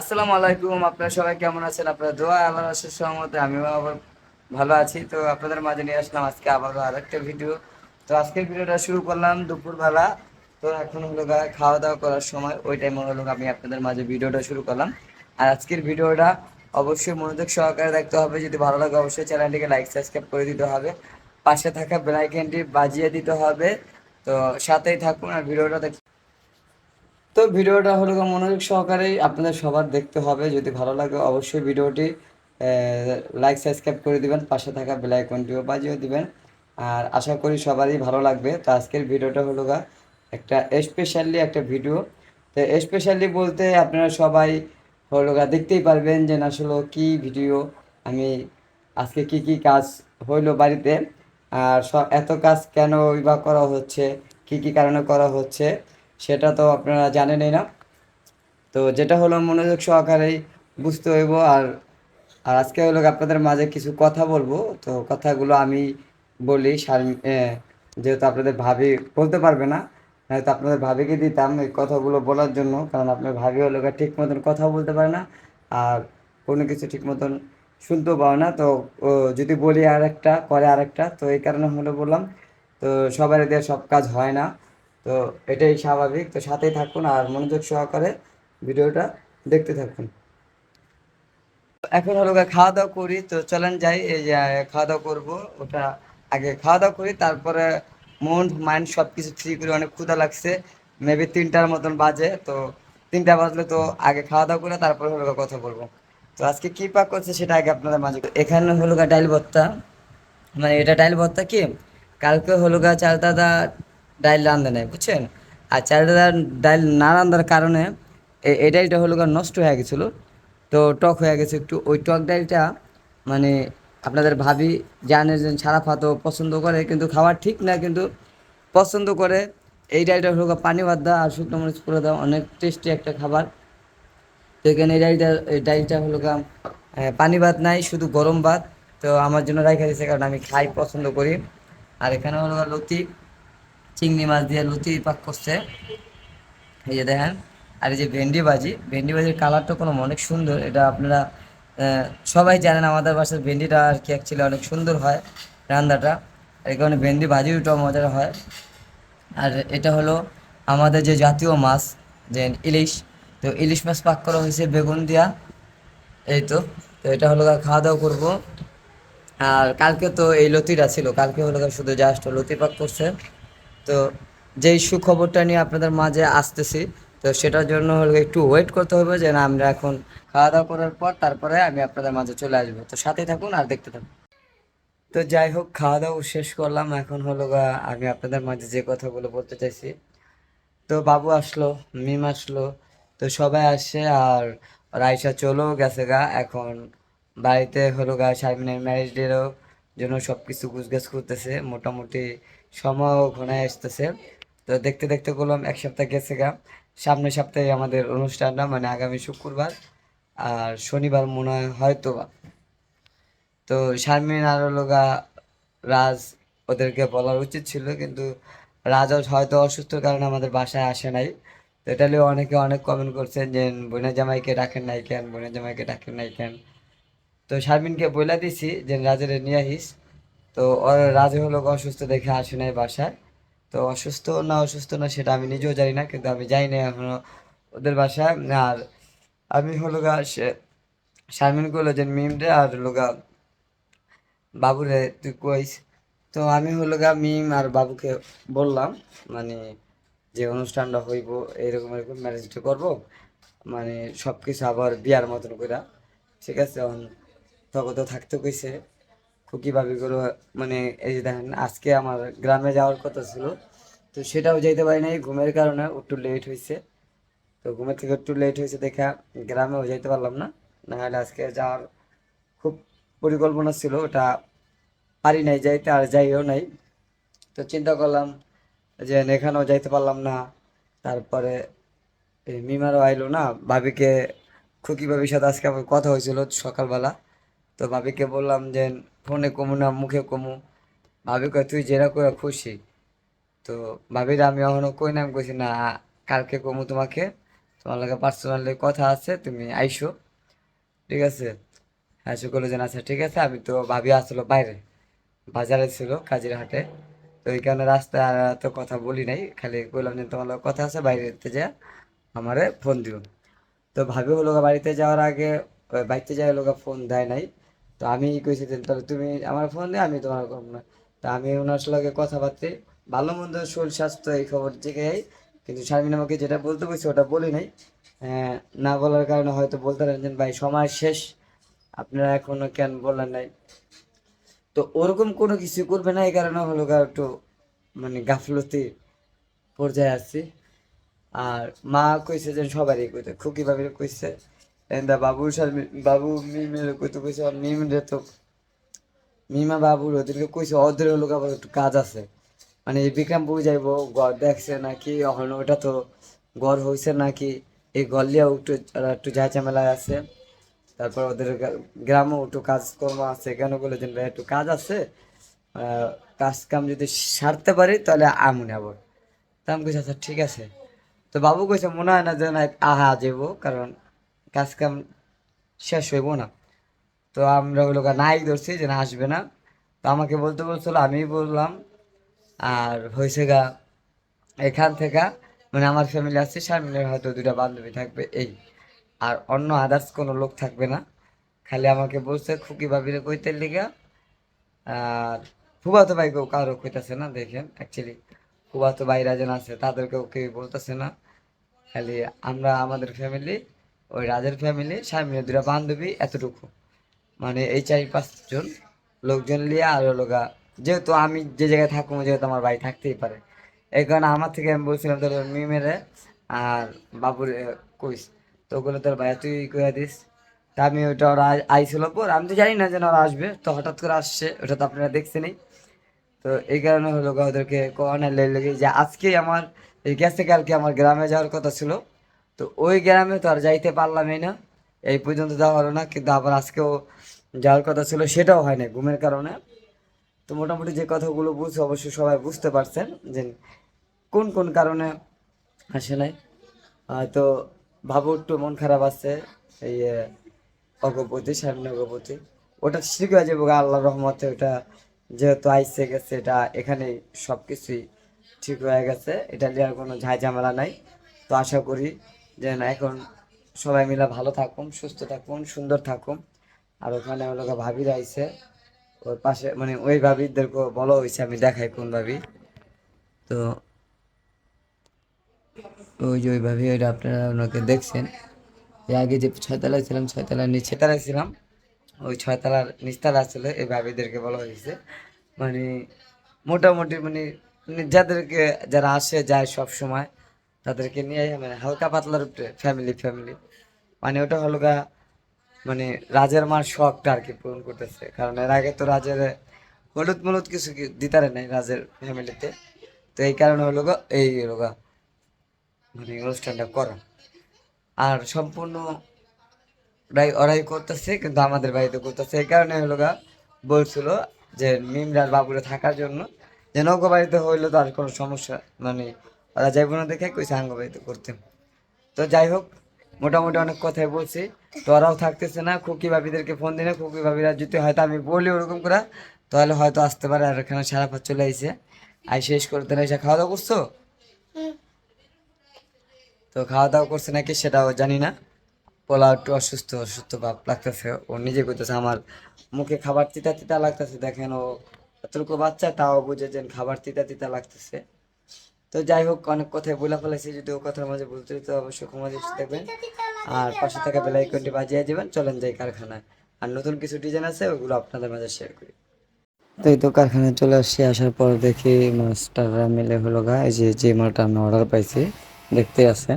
আসসালামু আলাইকুম, আপনারা সবাই কেমন আছেন? আপনারা দোয়া আল্লাহ রাসুল সহমতে আমিও আবার ভালো আছি। তো আপনাদের মাঝে নিয়ে আসলাম আজকে আবারও আরেকটা ভিডিও তো আজকের ভিডিওটা শুরু করলাম দুপুরবেলা। তো এখন হলো খাওয়া দাওয়া করার সময়। ওই টাইমে হলো আমি আপনাদের মাঝে ভিডিওটা শুরু করলাম। আর আজকের ভিডিওটা অবশ্যই মনোযোগ সহকারে দেখতে হবে। যদি ভালো লাগে অবশ্যই চ্যানেলটিকে লাইক সাবস্ক্রাইব করে দিতে হবে। পাশে থাকা বেলাইকেনটি বাজিয়ে দিতে হবে। তো সাথেই থাকুন আর ভিডিওটা তো ভিডিওটা হলো মনোযোগ সহকারেই আপনাদের সবার দেখতে হবে। যদি ভালো লাগে অবশ্যই ভিডিওটি লাইক সাবস্ক্রাইব করে দিবেন, পাশে থাকা বেল আইকনটিও বাজিয়ে দিবেন। আর আশা করি সবারই ভালো লাগবে। তো আজকের ভিডিওটা হলো গা একটা স্পেশালি একটা ভিডিও তো স্পেশালি বলতে আপনারা সবাই হলো গা দেখতেই পারবেন যে না আসলে কি ভিডিও আমি আজকে কি কি কাজ হইল বাড়িতে, আর সব এত কাজ কেন বা করা হচ্ছে, কি কি কারণে করা হচ্ছে। সেটা তো আপনারা জানেনই না। তো যেটা হলো মনোযোগ সহকারেই বুঝতে হইব আর আর আজকে হলো আপনাদের মাঝে কিছু কথা বলব। তো কথাগুলো আমি বলি যেহেতু আপনাদের ভাবি বলতে পারবে না, হয়তো আপনাদের ভাবিকে দিতাম এই কথাগুলো বলার জন্য, কারণ আপনার ভাবি হলো ঠিক মতন কথা বলতে পারে না, আর কোনো কিছু ঠিক মতন শুনতেও পাও না। তো যদি বলি আর একটা করে আর একটা তো এই কারণে হলো বললাম। তো সবার দিয়ে সব কাজ হয় না। তো এটাই স্বাভাবিক। তো সাথেই থাকুন আর মনোযোগ সহকারে ভিডিওটা দেখতে থাকুন। এখন হলো খাওয়া দাওয়া করি। তো চলেন যাই, এই যে খাওয়া দাওয়া করব। ওটা আগে খাওয়া দাওয়া করি, তারপরে মন, মাইন্ড সব কিছু ফ্রি করে অনেক ক্ষুধা লাগছে। মেবি তিনটার মতন বাজে। তো তিনটা বাজলে তো আগে খাওয়া দাওয়া করে তারপরে হলো কথা বলব। তো আজকে কি পাক করছে সেটা আগে আপনাদের মাঝে এখানে হলো ডাইল ভর্তা। মানে এটা ডাইল ভর্তা কি? কালকে হলো গা চাল দাদা ডাইল রান্ধে নেয় বুঝছেন? আর চাল দাদা ডাইল না রান্ধার কারণে এই ডাইলটা হলো নষ্ট হয়ে গেছিল। তো টক হয়ে গেছে একটু। ওই টক ডাইলটা মানে আপনাদের ভাবি জানে যে সারা ফাতো পছন্দ করে, কিন্তু খাওয়া ঠিক না, কিন্তু পছন্দ করে। এই ডাইলটা হলো পানি ভাত দেওয়া আর শুকনো মরিচ করে দেওয়া অনেক টেস্টি একটা খাবার। তো এখানে এই ডাইলটা এই ডাইলটা হলো পানি ভাত নাই, শুধু গরম ভাত। তো আমার জন্য রাখা দিয়েছে কারণ আমি খাই, পছন্দ করি। আর এখানে হলো লতি। চিংড়ি মাছ দিয়ে লতি পাক করছে। এই যে দেখেন, আর এই যে ভেন্ডি ভাজি, ভেন্ডি ভাজির কালারটা কোনো অনেক সুন্দর। এটা আপনারা সবাই জানেন আমাদের বাসার ভেন্ডিটা আর কি অ্যাকচুয়ালি অনেক সুন্দর হয় রান্নাটা। এই কারণে ভেন্ডি ভাজিটাও মজার হয়। আর এটা হলো আমাদের যে জাতীয় মাছ, যে ইলিশ, তো ইলিশ মাছ পাক করা হয়েছে বেগুন দিয়া। এই তো তো এটা হলো খাওয়া দাওয়া করব। আর কালকে তো এই লতিটা ছিল, কালকে হলো শুধু জাস্ট লতি পাক করছে। তো যেই সুখবরটা নিয়ে আপনাদের মাঝে আসতেছি, তো সেটার জন্য হলো একটু ওয়েট করতে হবে যে না আমরা এখন খাওয়া দাওয়া করার পর তারপরে আমি আপনাদের মাঝে চলে আসব। তো সাথে থাকুন আর দেখতে থাকুন। তো যাই হোক খাওয়া দাওয়া শেষ করলাম। এখন হলো আমি আপনাদের মাঝে যে কথাগুলো বলতে চাইছি। তো বাবু আসলো, মিম আসলো, তো সবাই আসে আর রাইসা চলো গেছে গা। এখন বাড়িতে হলো গা, শারমিনের ম্যারেজ ডেরও জন্য সব কিছু গুছগাছ করতেছে। মোটামুটি সময়ও ঘনায় আসতেছে। তো দেখতে দেখতে করলাম এক সপ্তাহ গেছে গা। সামনের সপ্তাহে আমাদের অনুষ্ঠানটা মানে আগামী শুক্রবার আর শনিবার মনে হয় হয়তো তো শারমিন আর হলো রাজ ওদেরকে বলার উচিত ছিল, কিন্তু রাজ হয়তো অসুস্থর কারণে আমাদের বাসায় আসে নাই। তো এটা নিয়ে অনেকে অনেক কমেন্ট করছেন যে, বোনের জামাইকে ডাকেন নাই কেন, বোনের জামাইকে ডাকেন নাই কেন? তো শারমিনকে বইলা দিছি যে, রাজের নিয়ে আহিস তো রাজে হলো অসুস্থ দেখে আসে নাই বাসায়। তো অসুস্থ না অসুস্থ না সেটা আমি নিজেও জানি না, কিন্তু আমি যাই না এখনও ওদের বাসায়। আর আমি হলো গা শারমিন করল যে মিমরে আর হলো গা বাবুরে তুই কইস। তো আমি হলো গা মিম আর বাবুকে বললাম মানে যে অনুষ্ঠানটা হইব, এরকম এরকম ম্যারেজটা করব মানে সব কিছু আবার বিয়ার মতন করে ঠিক আছে তখন তো থাকতে কইছে। খুকি ভাবি করে মানে এই যে দেখেন, আজকে আমার গ্রামে যাওয়ার কথা ছিল, তো সেটাও যাইতে পারি নাই। ঘুমের কারণে একটু লেট হয়েছে তো ঘুমের থেকে একটু লেট হয়েছে দেখা, গ্রামেও যাইতে পারলাম না। নাহলে আজকে যাওয়ার খুব পরিকল্পনা ছিল, ওটা পারি নাই যাইতে, আর যাইও নাই। তো চিন্তা করলাম যে এখানেও যাইতে পারলাম না। তারপরে মিমারও আইলো না, ভাবিকে, খুকি ভাবির সাথে আজকে আমার কথা হয়েছিল সকালবেলা। তো ভাবিকে বললাম যে, ফোনে কমু না, মুখে কমু। ভাবি কয়, তুই যেরা করে খুশি। তো ভাবির আমি এখনও কই নাম কইছি, না, কালকে কমু তোমাকে। তোমার লগে পার্সোনালি কথা আছে, তুমি আইসো। ঠিক আছে? আইসো করলে যেন আচ্ছা ঠিক আছে, আমি তো, ভাবি আসলো বাইরে, বাজারে ছিল কাজির হাটে তো এই কারণে রাস্তায় তো কথা বলি নাই, খালি বললাম যে, তোমার কথা আছে, বাইরেতে যা, আমারে ফোন দিও। তো ভাবি হলো বাড়িতে যাওয়ার আগে বাড়িতে যাওয়ার লোক ফোন দেয় নাই। তো আমি কইছি তাহলে তুমি আমার ফোন দিয়ে আমি তোমার করব না। তো আমি ওনার সঙ্গে কথাবার্তা ভালো মন্দ শরীর স্বাস্থ্য এই খবর জেগে যাই কিন্তু শারমিন আমাকে যেটা বলতে বলছে ওটা বলি নাই। আহ, না বলার কারণে হয়তো বলতে পারেন ভাই সময় শেষ। আপনারা এখনও কেন বললেন নাই? তো ওরকম কোনো কিছু করবে না এই কারণে হলো একটু মানে গাফলতি পর্যায়ে আছি। আর মা কইছে যে সবারই কইতে খুকি ভাবির কইছে। এন্দা বাবু শারমি- বাবু মিমের কইতে কইছে আর মিমরে তো মিমা বাবুর ওদেরকে কইছে ওদের হলো আবার একটু কাজ আছে মানে বিক্রমপুর যাইবো গড় দেখছে নাকি এখন ওটা তো গড় হইছে নাকি এই গলিয়াও একটু একটু যা ঝামেলায় আছে তারপর ওদের গ্রামেও একটু কাজকর্ম আছে কেন বলে যে একটু কাজ আছে কাজ কাম যদি সারতে পারি তাহলে আমুন আবার তা আমি কইছি আচ্ছা ঠিক আছে তো বাবু কইছে মনে হয় না যে না আহা যাব কারণ কাজ কাম শেষ হইব না। তো আমরা ওই নাই ধরছি যে না আসবে না। তো আমাকে বলতে বলছিল আমি বললাম, আর হয়েছে গা, এখান থেকে মানে আমার ফ্যামিলি আছে সামনের হয়তো দুটা বান্ধবী থাকবে, এই। আর অন্য আদার্স কোনো লোক থাকবে না। খালি আমাকে বলছে, খুকি ভাবিরে কইতে লিগা, আর ফুবাতো ভাই কেউ কারও কইতাছে না, দেখেন অ্যাকচুয়ালি ফুবাতো ভাইরা যেন আছে, তাদেরকেও কেউ বলতেছে না। খালি আমরা, আমাদের ফ্যামিলি ওই রাজের ফ্যামিলি স্বামী দুটা বান্ধবী এতটুকু। মানে এই চার পাঁচজন লোকজন নিয়ে আর লোকা, যেহেতু আমি যে জায়গায় থাকব যেহেতু আমার বাড়ি থাকতেই পারে। এই কারণে আমার থেকে আমি বলছিলাম, তোর মিমেরে আর বাবুর কইস। তো ওগুলো তোর ভাইয়া, তুই কইয়া দিস। তা আমি ওইটা ওরা আই- আইছিল পর, আমি তো জানি না যেন ওরা আসবে। তো হঠাৎ করে আসছে, ওটা তো আপনারা দেখছেনই। তো এই কারণে হলো ওদেরকে কোয়ানে লেগে যে আজকে আমার, এই গেছে কালকে আমার গ্রামে যাওয়ার কথা ছিল। তো ওই গ্রামে তো আর যাইতে পারলামই না। এই পর্যন্ত যাওয়া হলো না, কিন্তু আবার আজকেও যাওয়ার কথা ছিল, সেটাও হয় না ঘুমের কারণে। তো মোটামুটি যে কথাগুলো বুঝছে, অবশ্যই সবাই বুঝতে পারছেন যে কোন কোন কারণে আসে নাই। হয়তো ভাবু একটু, মন খারাপ আছে, এই অগপতি, সামনে অগপতি। ওটা ঠিক হয়ে যাবে গা, আল্লাহর রহমতে ওটা যেহেতু আইসে গেছে, এটা এখানে সব কিছুই ঠিক হয়ে গেছে, এটা নিয়ে আর কোনো ঝামেলা নাই। তো আশা করি যে না, এখন সবাই মিলে ভালো থাকুন, সুস্থ থাকুন, সুন্দর থাকুন। আর ওখানে গা ভাবিরা আইসে ওর পাশে মানে ওই ভাবিদেরকে বলো হয়েছে, আমি দেখাই কোন ভাবি। তো ওই যে ওই ভাবি, ওইটা আপনারা ওনাকে দেখছেন। এর আগে যে ছয়তলায় ছিলাম, ছয়তলার নিচে তলায় ছিলাম, ওই ছয়তলার নিচতলা ছিল এই ভাবিদেরকে বলা হয়েছে। মানে মোটামুটি মানে মানে যাদেরকে, যারা আসে, যায় সব সময়। তাদেরকে নিয়ে মানে হালকা পাতলার উপরে ফ্যামিলি ফ্যামিলি মানে ওটা হলো গা মানে রাজের মার শখটা আর কি পূরণ করতেছে। কারণ এর আগে তো রাজের হলুদ মলুদ কিছু দিতারে নাই রাজের ফ্যামিলিতে তো। এই কারণে হলো এই হলো গা মানে অনুষ্ঠানটা করা। আর সম্পূর্ণ ওরাই ওরাই করতেছে, কিন্তু আমাদের বাড়িতে করতেছে। এই কারণে হলো গা, বলছিল যে মিমরার বাবুরে থাকার জন্য, যে নৌকো বাড়িতে হইল তো আর কোনো সমস্যা মানে ওরা যাইব না দেখে কইছে আঙ্গ বাড়িতে করতে তো যাই হোক, মোটামুটি অনেক কথাই বলছি। তো ওরাও থাকতেছে না, খুকি ভাবিদেরকে ফোন দিলে খুকি ভাবিরা যদি হয়তো আমি বলি ওরকম করে, তাহলে হয়তো আসতে পারে আর এখানে সারা পাঁচ চলে আইসে আই শেষ করতে না এসে খাওয়া দাওয়া করছ? তো খাওয়া দাওয়া করছে নাকি সেটাও জানি না। পোলা একটু অসুস্থ অসুস্থ ভাব লাগতেছে। ও নিজে করতেছে আমার মুখে খাবার তিতা তিতা লাগতেছে, দেখেন ও এতটুকু বাচ্চা, তাও বুঝে যে খাবার তিতা তিতা লাগতেছে। তো যাই হোক অনেক কথাই বলে ফেলেছি যদি ও কথার মাঝে বলতে তো অবশ্যই ক্ষমা দৃষ্টি দেখবেন। আর পাশে থাকা বেলাইকনটি বাজিয়ে যাবেন চলেন যাই কারখানায়। আর নতুন কিছু ডিজাইন আছে ওগুলো আপনাদের মাঝে শেয়ার করি। তো এই তো কারখানায় চলে আসছি আসার পর দেখি মাস্টাররা মিলে হলো গা এই যে যে মালটা আমি অর্ডার পাইছি দেখতে আছে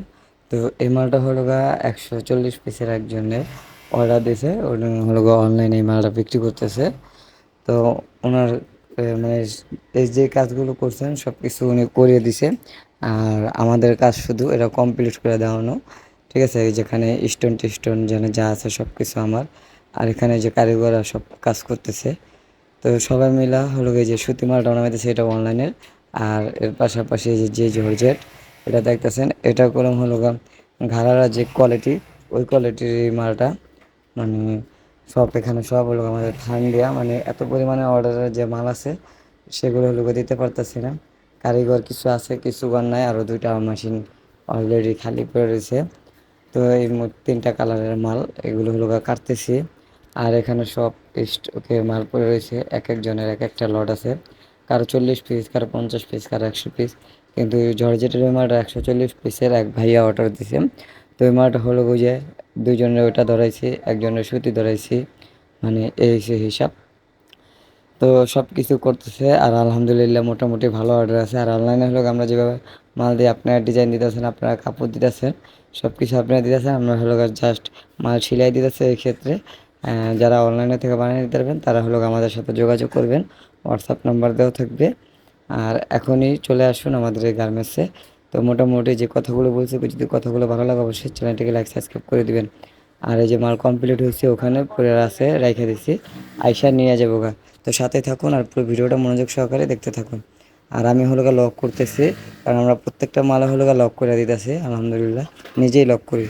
তো এই মালটা হলো গা একশো চল্লিশ পিসের একজনের অর্ডার দিয়েছে উনি হলো গা অনলাইনে এই মালটা বিক্রি করতেছে। তো ওনার মানে এই যে কাজগুলো করছেন সব কিছু উনি করিয়ে দিছে। আর আমাদের কাজ শুধু এটা কমপ্লিট করে দেওয়ানো। ঠিক আছে? যেখানে স্টোন টিস্টোন যেন যা আছে সব কিছু আমার। আর এখানে যে কারিগররা সব কাজ করতেছে। তো সবাই মিলা হলো যে সুতি মালটা বানাইতেছে, এটা অনলাইনের আর এর পাশাপাশি যে যে জর্জেট এটা দেখতেছেন? এটা কলম হলো ঘাড়ারা যে কোয়ালিটি ওই কোয়ালিটির মালটা। মানে সব এখানে সব হলো আমাদের দেওয়া মানে এত পরিমাণে অর্ডারের যে মাল আছে, সেগুলো হলো দিতে পারতেছি না। কারিগর কিছু আছে, কিছু ঘর নাই আরও দুইটা মেশিন অলরেডি খালি পড়ে রয়েছে। তো এই তিনটা কালারের মাল, এগুলো হলো কাটতেছি। আর এখানে সব ওকে মাল পড়ে রয়েছে, এক একজনের এক একটা লট আছে। কারও চল্লিশ পিস কারও পঞ্চাশ পিস কারও একশো পিস কিন্তু জর্জেটের মালটা একশো চল্লিশ পিসের এক ভাইয়া অর্ডার দিছে। তো ওই মালটা হলো বুঝে দুজনের ওইটা ধরাইছি, একজনের সুতি ধরাইছি মানে এই সে হিসাব। তো সব কিছু করতেছে আর আলহামদুলিল্লাহ মোটামুটি ভালো অর্ডার আছে। আর অনলাইনে হলো আমরা যেভাবে মাল দিয়ে আপনারা ডিজাইন দিতেছেন, আপনারা কাপড় দিতেছেন সব কিছু আপনারা দিতেছেন, আমরা হলো জাস্ট মাল সিলাই দিতেছে এই ক্ষেত্রে। যারা অনলাইনে থেকে বানিয়ে দিতে পারবেন, তারা হলো আমাদের সাথে যোগাযোগ করবেন। হোয়াটসঅ্যাপ নাম্বার দেওয়া থাকবে। আর এখনই চলে আসুন আমাদের এই গার্মেন্টসে তো মোটামুটি যে কথাগুলো বলছি, যদি কথাগুলো ভালো লাগে অবশ্যই চ্যানেলটিকে লাইক সাবস্ক্রাইব করে দিবেন। আর এই যে মাল কমপ্লিট হয়েছে ওখানে, পরে আছে রেখে দিছি আইসা নিয়ে যাব গা। তো সাথে থাকুন আর পুরো ভিডিওটা মনোযোগ সহকারে দেখতে থাকুন। আর আমি হলো গা লক করতেছি, কারণ আমরা প্রত্যেকটা মালা হলো গা লক করে দিতেছি, আলহামদুলিল্লাহ, নিজেই লক করি।